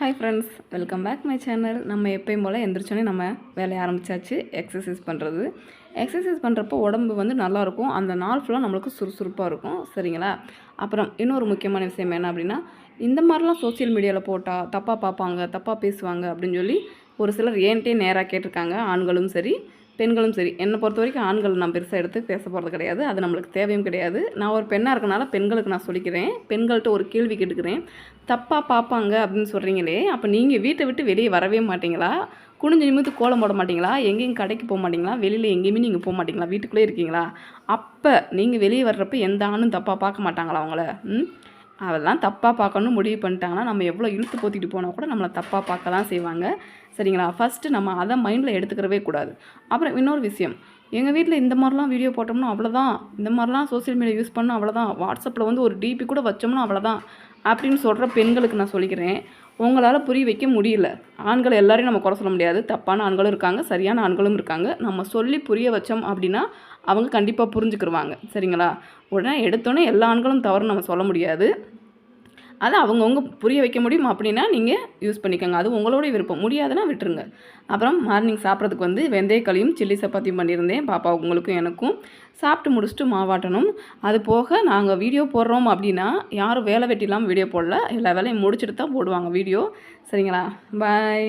Hi friends welcome back my channel நம்ம எப்பயும் போல் எந்திரிச்சோன்னே நம்ம வேலையை ஆரம்பிச்சாச்சு எக்ஸசைஸ் பண்ணுறது எக்ஸசைஸ் பண்ணுறப்போ உடம்பு வந்து நல்லாயிருக்கும் அந்த நாள் ஃபுல்லாக நம்மளுக்கு சுறுசுறுப்பாக இருக்கும். சரிங்களா? அப்புறம் இன்னொரு முக்கியமான விஷயம் என்ன அப்படின்னா இந்த மாதிரிலாம் சோஷியல் மீடியாவில் போட்டால் தப்பாக பார்ப்பாங்க தப்பாக பேசுவாங்க அப்படின்னு சொல்லி ஒரு சிலர் ஏன்ட்டே நேராக கேட்டிருக்காங்க ஆண்களும் சரி பெண்களும் சரி. என்னை பொறுத்த வரைக்கும் ஆண்கள் நான் பெருசாக எடுத்து பேச போகிறது கிடையாது. அது நம்மளுக்கு தேவையும் கிடையாது. நான் ஒரு பெண்ணாக இருக்கனால பெண்களுக்கு நான் சொல்லிக்கிறேன். பெண்கள்கிட்ட ஒரு கேள்வி கேட்டுக்கிறேன். தப்பாக பார்ப்பாங்க அப்படின்னு சொல்கிறீங்களே அப்போ நீங்கள் வீட்டை விட்டு வெளியே வரவே மாட்டீங்களா? குனிஞ்சு நிமித்து கோலம் போட மாட்டீங்களா? எங்கேயும் கடைக்கு போக மாட்டீங்களா? வெளியில் எங்கேயுமே நீங்கள் போக மாட்டீங்களா? வீட்டுக்குள்ளே இருக்கீங்களா? அப்போ நீங்கள் வெளியே வர்றப்ப எந்த ஆணும் தப்பாக பார்க்க மாட்டாங்களா அவங்கள? ம்? அதெல்லாம் தப்பாக பார்க்கணும்னு முடிவு பண்ணிட்டாங்கன்னா நம்ம எவ்வளோ இழுத்து போத்திட்டு போனால் கூட நம்மளை தப்பாக பார்க்க தான் செய்வாங்க. சரிங்களா? ஃபஸ்ட்டு நம்ம அதை மைண்டில் எடுத்துக்கிறவே கூடாது. அப்புறம் இன்னொரு விஷயம். எங்கள் வீட்டில் இந்த மாதிரிலாம் வீடியோ போட்டோம்னா அவ்வளோதான் இந்த மாதிரிலாம் சோஷியல் மீடியா யூஸ் பண்ணால் அவ்வளோதான் வாட்ஸ்அப்பில் வந்து ஒரு டிபி கூட வச்சோம்னா அவ்வளோதான் அப்படின்னு சொல்கிற பெண்களுக்கு நான் சொல்லிக்கிறேன். உங்களால் புரிய வைக்க முடியல. ஆண்கள் எல்லாரையும் நம்ம குறை சொல்ல முடியாது. தப்பான ஆண்களும் இருக்காங்க. சரியான ஆண்களும் இருக்காங்க. நம்ம சொல்லி புரிய வச்சோம் அப்படின்னா அவங்க கண்டிப்பாக புரிஞ்சுக்கிருவாங்க. சரிங்களா? உடனே எடுத்தோன்னே எல்லா ஆண்களும் தவறுன்னு நம்ம சொல்ல முடியாது. அதை அவங்கவுங்க புரிய வைக்க முடியும் அப்படின்னா நீங்கள் யூஸ் பண்ணிக்கோங்க. அது உங்களோட விருப்பம். முடியாதுன்னா விட்டுருங்க. அப்புறம் மார்னிங் சாப்பிட்றதுக்கு வந்து வெந்தயக்களியும் சில்லி சப்பாத்தியும் பண்ணியிருந்தேன். பாப்பா உங்களுக்கும் எனக்கும். சாப்பிட்டு முடிச்சுட்டு மாவாட்டணும். அது போக நாங்கள் வீடியோ போடுறோம் அப்படின்னா யாரும் வேலை வெட்டி இல்லாமல் வீடியோ போடல. எல்லா வேலையும் முடிச்சுட்டு தான் போடுவாங்க வீடியோ சரிங்களா? பாய்